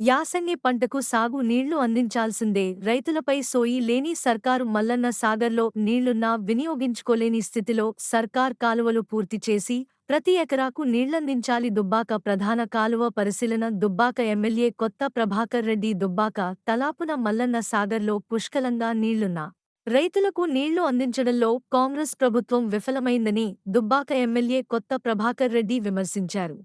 యాసంగి పంటకు సాగు నీళ్ళు అందించాల్సిందే. రైతులపై సోయి లేని సర్కారు మల్లన్న సాగర్లో నీళ్ళున్నా వినియోగించుకోలేని స్థితిలో సర్కార్ కాలువలు పూర్తి చేసి ప్రతి ఎకరాకు నీళ్ళందించాలి దుబ్బాక ప్రధాన కాలువ పరిశీలన దుబ్బాక ఎమ్మెల్యే కొత్త ప్రభాకర్ రెడ్డి దుబ్బాక తలాపున మల్లన్న సాగర్లో పుష్కలంగా నీళ్ళున్నా. రైతులకు నీళ్ళు అందించడంలో కాంగ్రెస్ ప్రభుత్వం విఫలమైందని దుబ్బాక ఎమ్మెల్యే కొత్త ప్రభాకర్ రెడ్డి విమర్శించారు.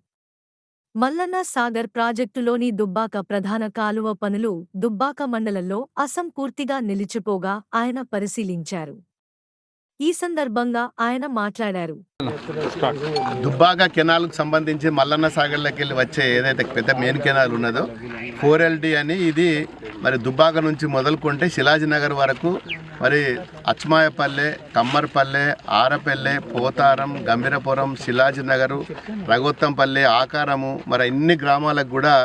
మల్లన్న సాగర్ ప్రాజెక్టులోని దుబ్బాక ప్రధాన కాలువ పనులు దుబ్బాక మండలంలో అసంపూర్తిగా నిలిచిపోగా ఆయన పరిశీలించారు. ఈ సందర్భంగా ఆయన మాట్లాడారు. దుబ్బాక కెనాల్కు సంబంధించి మల్లన్న సాగర్లోకి వెళ్ళి వచ్చే ఏదైతే పెద్ద మెయిన్ కెనాల్ ఉన్నదో ఫోర్ ఎల్డి అని ఇది మరి దుబ్బాక నుంచి మొదలుకుంటే శిలాజీనగర్ వరకు మరి అచ్మాయపల్లె కమ్మర్పల్లె ఆరపల్లె పోతారం గంభీరపురం శిలాజీనగరు రఘోత్తంపల్లె ఆకారము మరి అన్ని గ్రామాలకు కూడా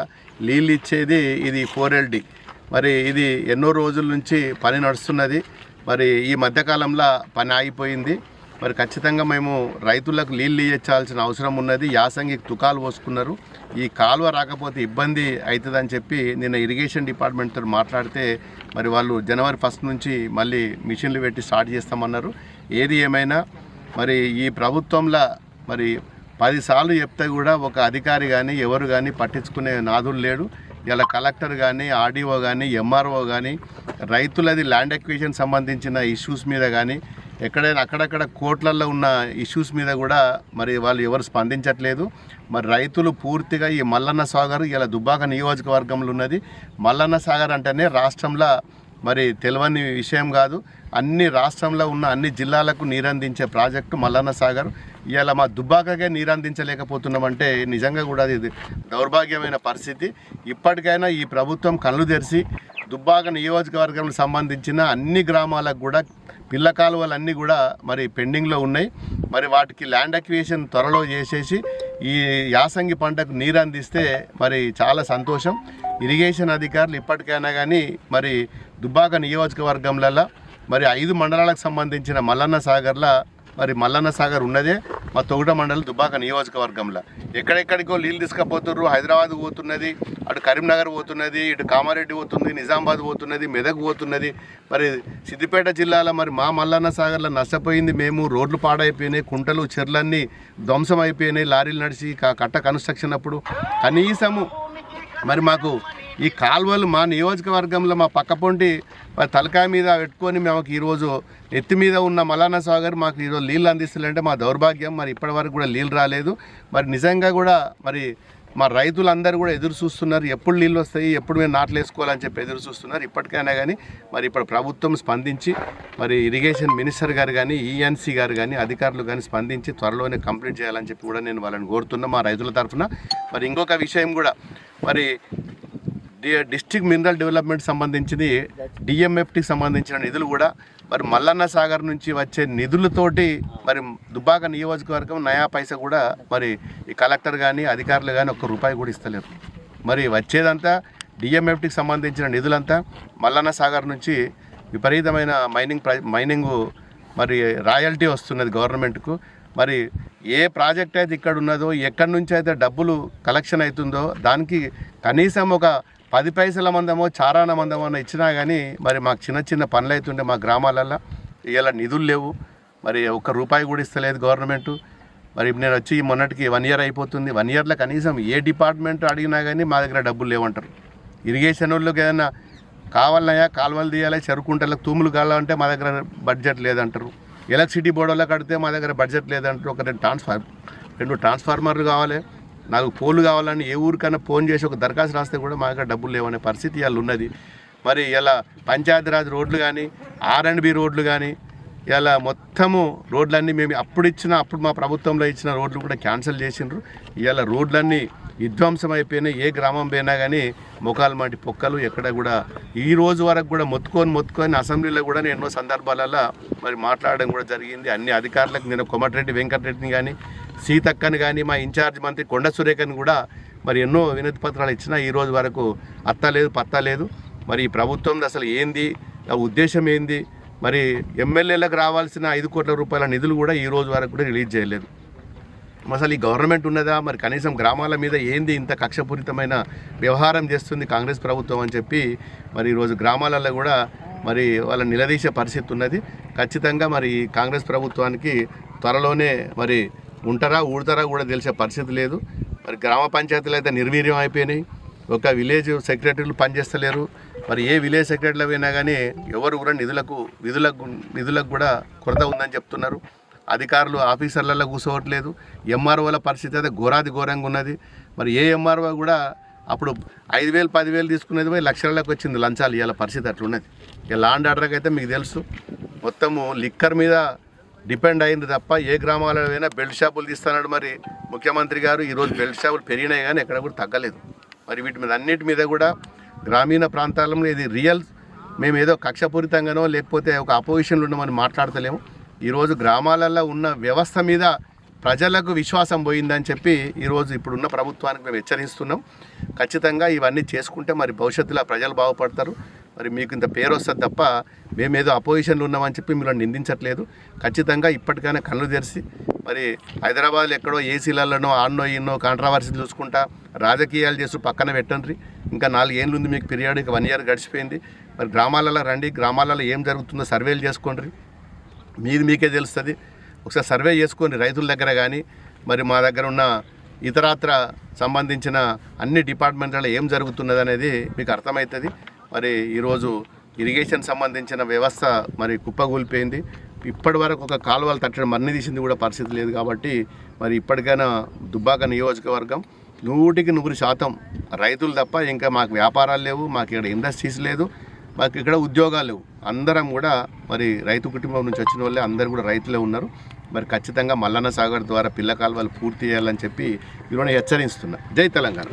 నీళ్ళు ఇచ్చేది ఇది ఫోర్ ఎల్డి మరి ఇది ఎన్నో రోజుల నుంచి పని నడుస్తున్నది. మరి ఈ మధ్యకాలంలో పని ఆగిపోయింది. మరి ఖచ్చితంగా మేము రైతులకు నీళ్ళు ఇచ్చాల్సిన అవసరం ఉన్నది. యాసంగి తుకాలు పోసుకున్నారు. ఈ కాలువ రాకపోతే ఇబ్బంది అవుతుందని చెప్పి నిన్న ఇరిగేషన్ డిపార్ట్మెంట్తో మాట్లాడితే మరి వాళ్ళు జనవరి ఫస్ట్ నుంచి మళ్ళీ మిషన్లు పెట్టి స్టార్ట్ చేస్తామన్నారు. ఏది ఏమైనా మరి ఈ ప్రభుత్వంలో మరి పదిసార్లు చెప్తే కూడా ఒక అధికారి కానీ ఎవరు కానీ పట్టించుకునే నాదులు లేడు. ఇలా కలెక్టర్ కానీ ఆర్డీఓ కానీ ఎంఆర్ఓ కానీ రైతులది ల్యాండ్ ఎక్విజిషన్ సంబంధించిన ఇష్యూస్ మీద కానీ ఎక్కడైనా అక్కడక్కడ కోట్లల్లో ఉన్న ఇష్యూస్ మీద కూడా మరి వాళ్ళు ఎవరు స్పందించట్లేదు. మరి రైతులు పూర్తిగా ఈ మల్లన్న సాగర్ ఇలా దుబ్బాక నియోజకవర్గంలో ఉన్నది. మల్లన్న సాగర్ అంటేనే రాష్ట్రంలో మరి తెలియని విషయం కాదు. అన్ని రాష్ట్రంలో ఉన్న అన్ని జిల్లాలకు నీరందించే ప్రాజెక్టు మల్లన్న సాగర్. ఇలా మా దుబ్బాకగా నీరందించలేకపోతున్నామంటే నిజంగా కూడా అది దౌర్భాగ్యమైన పరిస్థితి. ఇప్పటికైనా ఈ ప్రభుత్వం కళ్ళు తెరిచి దుబ్బాక నియోజకవర్గంకి సంబంధించిన అన్ని గ్రామాలకు కూడా పిల్ల కాలువలన్నీ కూడా మరి పెండింగ్లో ఉన్నాయి. మరి వాటికి ల్యాండ్ అక్విజిషన్ త్వరలో చేసేసి ఈ యాసంగి పంటకు నీరు అందిస్తే మరి చాలా సంతోషం. ఇరిగేషన్ అధికారులు ఇప్పటికైనా కానీ మరి దుబ్బాక నియోజకవర్గంలలో మరి ఐదు మండలాలకు సంబంధించిన మల్లన్న సాగర్ల మరి మల్లన్న సాగర్ ఉన్నదే. మా తొగుట మండలం దుబ్బాక నియోజకవర్గంలో. ఎక్కడెక్కడికో నీళ్ళు తీసుకుపోతుర్రు హైదరాబాద్ పోతున్నది అటు కరీంనగర్ పోతున్నది ఇటు కామారెడ్డి పోతుంది నిజామాబాద్ పోతున్నది మెదక్ పోతున్నది. మరి సిద్దిపేట జిల్లాలో మరి మా మల్లన్న సాగర్లో నష్టపోయింది మేము. రోడ్లు పాడైపోయినాయి కుంటలు చెర్లన్నీ ధ్వంసం అయిపోయినాయి లారీలు నడిచి కట్ట కన్స్ట్రక్షన్ అప్పుడు కనీసము మరి మాకు ఈ కాలువలు మా నియోజకవర్గంలో మా పక్కపొంటి మరి తలకాయ మీద పెట్టుకొని మేము ఈరోజు ఎత్తి మీద ఉన్న మలానా సాగర్ మాకు ఈరోజు నీళ్ళు అందిస్తుందంటే మా దౌర్భాగ్యం. మరి ఇప్పటివరకు కూడా నీళ్ళు రాలేదు. మరి నిజంగా కూడా మరి మా రైతులందరూ కూడా ఎదురు చూస్తున్నారు. ఎప్పుడు నీళ్ళు వస్తాయి ఎప్పుడు మేము నాట్లు వేసుకోవాలని చెప్పి ఎదురు చూస్తున్నారు. ఇప్పటికైనా కానీ మరి ఇప్పుడు ప్రభుత్వం స్పందించి మరి ఇరిగేషన్ మినిస్టర్ గారు కానీ ఈఎన్సీ గారు కానీ అధికారులు కానీ స్పందించి త్వరలోనే కంప్లీట్ చేయాలని చెప్పి కూడా నేను వాళ్ళని కోరుతున్నా మా రైతుల తరఫున. మరి ఇంకొక విషయం కూడా మరి డిస్ట్రిక్ట్ మినరల్ డెవలప్మెంట్ సంబంధించింది డిఎంఎఫ్టీకి సంబంధించిన నిధులు కూడా మరి మల్లన్న సాగర్ నుంచి వచ్చే నిధులతోటి మరి దుబ్బాక నియోజకవర్గం నయా పైస కూడా మరి ఈ కలెక్టర్ కానీ అధికారులు కానీ ఒక్క రూపాయి కూడా ఇస్తలేరు. మరి వచ్చేదంతా డిఎంఎఫ్టీకి సంబంధించిన నిధులంతా మల్లన్న సాగర్ నుంచి విపరీతమైన మైనింగ్ ప్ర మైనింగ్ మరి రాయల్టీ వస్తున్నది గవర్నమెంట్కు. మరి ఏ ప్రాజెక్ట్ అయితే ఇక్కడ ఉన్నదో ఎక్కడి నుంచి అయితే డబ్బులు కలెక్షన్ అవుతుందో దానికి కనీసం ఒక పది పైసల మందమో చారాన మందమో ఇచ్చినా కానీ మరి మాకు చిన్న చిన్న పనులు అవుతుండే మా గ్రామాలలో ఇలా నిధులు లేవు. మరి ఒక్క రూపాయి కూడా ఇస్తలేదు గవర్నమెంట్. మరి నేను వచ్చి మొన్నటికి వన్ ఇయర్ అయిపోతుంది. వన్ ఇయర్లో కనీసం ఏ డిపార్ట్మెంట్ అడిగినా కానీ మా దగ్గర డబ్బులు లేవంటారు. ఇరిగేషన్ వాళ్ళకి ఏదైనా కావాలన్నాయా కాలువలు తీయాలి చెరుకుంటలకు తూములు కావాలంటే మా దగ్గర బడ్జెట్ లేదంటారు. ఎలక్ట్రిసిటీ బోర్డులో కడితే మా దగ్గర బడ్జెట్ లేదంటారు ఒక రెండు ట్రాన్స్ఫార్ రెండు ట్రాన్స్ఫార్మర్లు కావాలి నాలుగు పోలు కావాలని ఏ ఊరికైనా ఫోన్ చేసి ఒక దరఖాస్తు రాస్తే కూడా మా దగ్గర డబ్బులు లేవనే పరిస్థితి ఇవాళ ఉన్నది. మరి ఇలా పంచాయతీరాజ్ రోడ్లు కానీ ఆర్ అండ్ బి రోడ్లు కానీ ఇలా మొత్తము రోడ్లన్నీ మేము అప్పుడు ఇచ్చిన అప్పుడు మా ప్రభుత్వంలో ఇచ్చిన రోడ్లు కూడా క్యాన్సిల్ చేసిండ్రు. ఇవాళ రోడ్లన్నీ విధ్వంసం అయిపోయినాయి ఏ గ్రామం పోయినా కానీ ముఖాలు మాటి పొక్కలు ఎక్కడ కూడా. ఈ రోజు వరకు కూడా మొత్తుకొని మొత్తుకొని అసెంబ్లీలో కూడా నేను ఎన్నో సందర్భాలలో మరి మాట్లాడడం కూడా జరిగింది. అన్ని అధికారులకు నేను కొమటిరెడ్డి వెంకటరెడ్డిని కానీ సీతక్కని కానీ మా ఇన్ఛార్జ్ మంత్రి కొండ సురేఖని కూడా మరి ఎన్నో వినతి పత్రాలు ఇచ్చినా ఈ రోజు వరకు అత్త లేదు లేదు మరి ఈ ప్రభుత్వం అసలు ఏంది? ఆ ఉద్దేశం ఏంది? మరి ఎమ్మెల్యేలకు రావాల్సిన ఐదు కోట్ల రూపాయల నిధులు కూడా ఈ రోజు వరకు కూడా రిలీజ్ చేయలేదు. అసలు ఈ గవర్నమెంట్ ఉన్నదా? మరి కనీసం గ్రామాల మీద ఏంది ఇంత కక్షపూరితమైన వ్యవహారం చేస్తుంది కాంగ్రెస్ ప్రభుత్వం అని చెప్పి మరి ఈరోజు గ్రామాలలో కూడా మరి వాళ్ళ నిలదీసే పరిస్థితి ఉన్నది. ఖచ్చితంగా మరి ఈ కాంగ్రెస్ ప్రభుత్వానికి త్వరలోనే మరి ఉంటారా ఊడతారా కూడా తెలిసే పరిస్థితి లేదు. మరి గ్రామ పంచాయతీలు అయితే నిర్వీర్యం అయిపోయినాయి. ఒక విలేజ్ సెక్రటరీలు పనిచేస్తలేరు. మరి ఏ విలేజ్ సెక్రటరీలు అయినా కానీ ఎవరు కూడా నిధులకు విధులకు నిధులకు కూడా కొరత ఉందని చెప్తున్నారు. అధికారులు ఆఫీసర్లలో కూర్చోవట్లేదు. ఎంఆర్ఓల పరిస్థితి అయితే ఘోరాది ఘోరంగా ఉన్నది. మరి ఏ ఎంఆర్ఓ కూడా అప్పుడు ఐదు వేలు పదివేలు తీసుకునేది పోయి లక్షలకు వచ్చింది లంచాలు. ఇవాళ పరిస్థితి అట్లున్నది. ఇక లాండ్ ఆర్డర్కి అయితే మీకు తెలుసు. మొత్తము లిక్కర్ మీద డిపెండ్ అయింది తప్ప ఏ గ్రామాలలో అయినా బెల్ట్ షాపులు తీస్తున్నాడు మరి ముఖ్యమంత్రి గారు. ఈరోజు బెల్ట్ షాపులు పెరిగినాయి కానీ ఎక్కడ కూడా తగ్గలేదు. మరి వీటి మీద అన్నిటి మీద కూడా గ్రామీణ ప్రాంతాలలో ఇది రియల్ మేము ఏదో కక్షపూరితంగానో లేకపోతే ఒక అపోజిషన్లో ఉన్నామని మాట్లాడతలేము. ఈరోజు గ్రామాలలో ఉన్న వ్యవస్థ మీద ప్రజలకు విశ్వాసం పోయిందని చెప్పి ఈరోజు ఇప్పుడున్న ప్రభుత్వానికి మేము హెచ్చరిస్తున్నాం. ఖచ్చితంగా ఇవన్నీ చేసుకుంటే మరి భవిష్యత్తులో ప్రజలు బాగుపడతారు. మరి మీకు ఇంత పేరు వస్తుంది తప్ప మేమేదో అపోజిషన్లో ఉన్నామని చెప్పి మీరు నిందించట్లేదు. ఖచ్చితంగా ఇప్పటికైనా కళ్ళు తెరిచి మరి హైదరాబాద్లో ఎక్కడో ఏసీలలోనో ఆన్నో ఇన్నో కాంట్రవర్సీలు చూసుకుంటా రాజకీయాలు చేస్తూ పక్కన పెట్టండి. ఇంకా నాలుగేళ్ళు ఉంది మీకు పీరియాడిక్ వన్ ఇయర్ గడిచిపోయింది. మరి గ్రామాలలో రండి. గ్రామాలలో ఏం జరుగుతుందో సర్వేలు చేసుకోండి. మీది మీకే తెలుస్తుంది. ఒకసారి సర్వే చేసుకొని రైతుల దగ్గర కానీ మరి మా దగ్గర ఉన్న ఇతరాత్ర సంబంధించిన అన్ని డిపార్ట్మెంట్లలో ఏం జరుగుతున్నది అనేది మీకు అర్థమవుతుంది మరి ఈరోజు ఇరిగేషన్ సంబంధించిన వ్యవస్థ మరి కుప్పగూలిపోయింది ఇప్పటి వరకు ఒక కాలువలు తట్టడం మన్ని తీసింది కూడా పరిస్థితి లేదు కాబట్టి మరి ఇప్పటికైనా దుబ్బాక నియోజకవర్గం నూటికి నూరు శాతం రైతులు తప్ప ఇంకా మాకు వ్యాపారాలు లేవు మాకు ఇక్కడ ఇండస్ట్రీస్ లేదు మాకు ఇక్కడ ఉద్యోగాలు లేవు. అందరం కూడా మరి రైతు కుటుంబం నుంచి వచ్చిన వాళ్ళే అందరు కూడా రైతులే ఉన్నారు. మరి ఖచ్చితంగా మల్లన్న సాగర్ ద్వారా పిల్ల కాలువలు పూర్తి చేయాలని చెప్పి ఈరోజు హెచ్చరిస్తున్నా. జై తెలంగాణ.